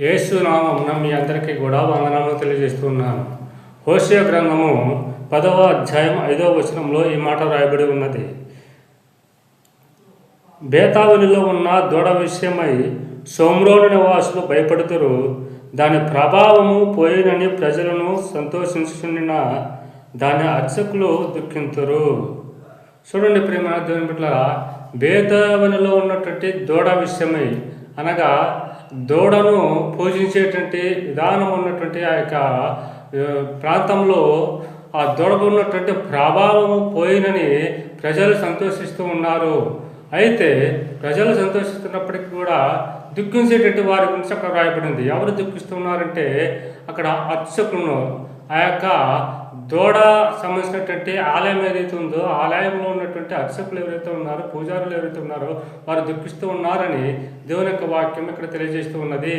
యేసునామం మీ అందరికీ కూడా వందనాలు తెలియజేస్తున్నాను. హోషియ గ్రంథము పదవ అధ్యాయం ఐదవ వచనంలో ఈ మాట రాయబడి ఉన్నది. బేతావనిలో ఉన్న దూడ విషయమై సోమ్రోడు నివాసులు భయపడుతురు. దాని ప్రభావము పోయినని ప్రజలను సంతోషించుచుండిన దాని అర్చకులు దుఃఖింతురు. చూడండి ప్రేమ దేవుని పట్ల బేతావనిలో ఉన్నటువంటి దూడ విషయమై అనగా దూడను పూజించేటువంటి విధానం ఉన్నటువంటి ఆ యొక్క ప్రాంతంలో ఆ దూడకు ఉన్నటువంటి ప్రభావం పోయినని ప్రజలు సంతోషిస్తూ ఉన్నారు. అయితే ప్రజలు సంతోషిస్తున్నప్పటికీ కూడా దుఃఖించేటువంటి వారి గురించి అక్కడ రాయబడింది ఎవరు దుఃఖిస్తున్నారంటే అక్కడ అర్చకులను ఆ యొక్క దూడ సంబంధించినటువంటి ఆలయం ఏదైతే ఉందో ఆలయంలో ఉన్నటువంటి అర్చకులు ఎవరైతే ఉన్నారో పూజారులు ఎవరైతే ఉన్నారో వారు దుఃఖిస్తూ ఉన్నారని దేవుని యొక్క వాక్యం ఇక్కడ తెలియజేస్తూ ఉన్నది.